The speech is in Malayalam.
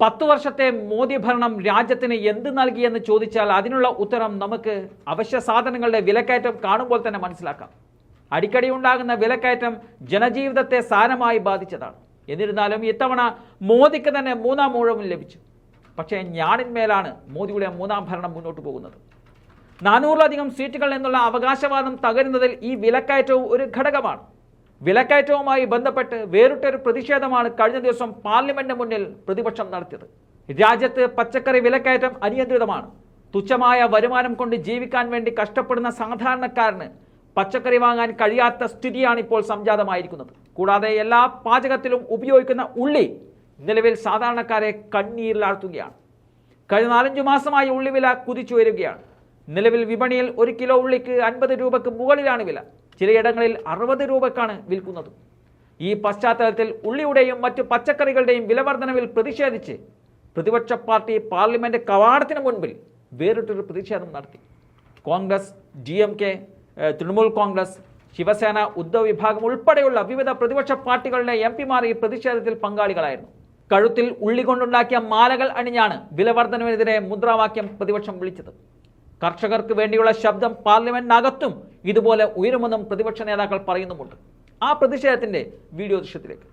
പത്തു വർഷത്തെ മോദി ഭരണം രാജ്യത്തിന് എന്ത് നൽകിയെന്ന് ചോദിച്ചാൽ അതിനുള്ള ഉത്തരം നമുക്ക് അവശ്യ സാധനങ്ങളുടെ വിലക്കയറ്റം കാണുമ്പോൾ തന്നെ മനസ്സിലാക്കാം. അടിക്കടി ഉണ്ടാകുന്ന വിലക്കയറ്റം ജനജീവിതത്തെ സാരമായി ബാധിച്ചതാണ്. എന്നിരുന്നാലും ഇത്തവണ മോദിക്ക് തന്നെ മൂന്നാം ഊഴവും ലഭിച്ചു. പക്ഷേ ഞാണിന്മേലാണ് മോദിയുടെ മൂന്നാം ഭരണം മുന്നോട്ട് പോകുന്നത്. നാനൂറിലധികം സീറ്റുകൾ എന്നുള്ള അവകാശവാദം തകരുന്നതിൽ ഈ വിലക്കയറ്റവും ഒരു ഘടകമാണ്. വിലക്കയറ്റവുമായി ബന്ധപ്പെട്ട് വേറിട്ടൊരു പ്രതിഷേധമാണ് കഴിഞ്ഞ ദിവസം പാർലമെന്റിന് മുന്നിൽ പ്രതിപക്ഷം നടത്തിയത്. രാജ്യത്ത് പച്ചക്കറി വിലക്കയറ്റം അനിയന്ത്രിതമാണ്. തുച്ഛമായ വരുമാനം കൊണ്ട് ജീവിക്കാൻ വേണ്ടി കഷ്ടപ്പെടുന്ന സാധാരണക്കാരന് പച്ചക്കറി വാങ്ങാൻ കഴിയാത്ത സ്ഥിതിയാണ് ഇപ്പോൾ സംജാതമായിരിക്കുന്നത്. കൂടാതെ എല്ലാ പാചകത്തിലും ഉപയോഗിക്കുന്ന ഉള്ളി നിലവിൽ സാധാരണക്കാരെ കണ്ണീരിലാഴ്ത്തുകയാണ്. കഴിഞ്ഞ നാലഞ്ചു മാസമായി ഉള്ളിവില കുതിച്ചു വരികയാണ് നിലവിൽ വിപണിയിൽ ഒരു കിലോ ഉള്ളിക്ക് അൻപത് രൂപയ്ക്ക് മുകളിലാണ് വില. ചിലയിടങ്ങളിൽ അറുപത് രൂപക്കാണ് വിൽക്കുന്നത്. ഈ പശ്ചാത്തലത്തിൽ ഉള്ളിയുടെയും മറ്റു പച്ചക്കറികളുടെയും വിലവർധനവിൽ പ്രതിഷേധിച്ച് പ്രതിപക്ഷ പാർട്ടി പാർലമെന്റ് കവാടത്തിന് മുൻപിൽ വേറിട്ടൊരു പ്രതിഷേധം നടത്തി. Congress D M K Trinamool Congress Shiv Sena Uddhav വിഭാഗം ഉൾപ്പെടെയുള്ള വിവിധ പ്രതിപക്ഷ പാർട്ടികളുടെ എം പിമാർ ഈ പ്രതിഷേധത്തിൽ പങ്കാളികളായിരുന്നു. കഴുത്തിൽ ഉള്ളി കൊണ്ടുണ്ടാക്കിയ മാലകൾ അണിഞ്ഞാണ് വിലവർധനവിനെതിരെ മുദ്രാവാക്യം പ്രതിപക്ഷം വിളിച്ചത്. കർഷകർക്ക് വേണ്ടിയുള്ള ശബ്ദം പാർലമെന്റിനകത്തും ഇതുപോലെ ഉയരുമെന്നും പ്രതിപക്ഷ നേതാക്കൾ പറയുന്നുമുണ്ട്. ആ പ്രതിഷേധത്തിന്റെ വീഡിയോ ദൃശ്യത്തിലേക്ക്.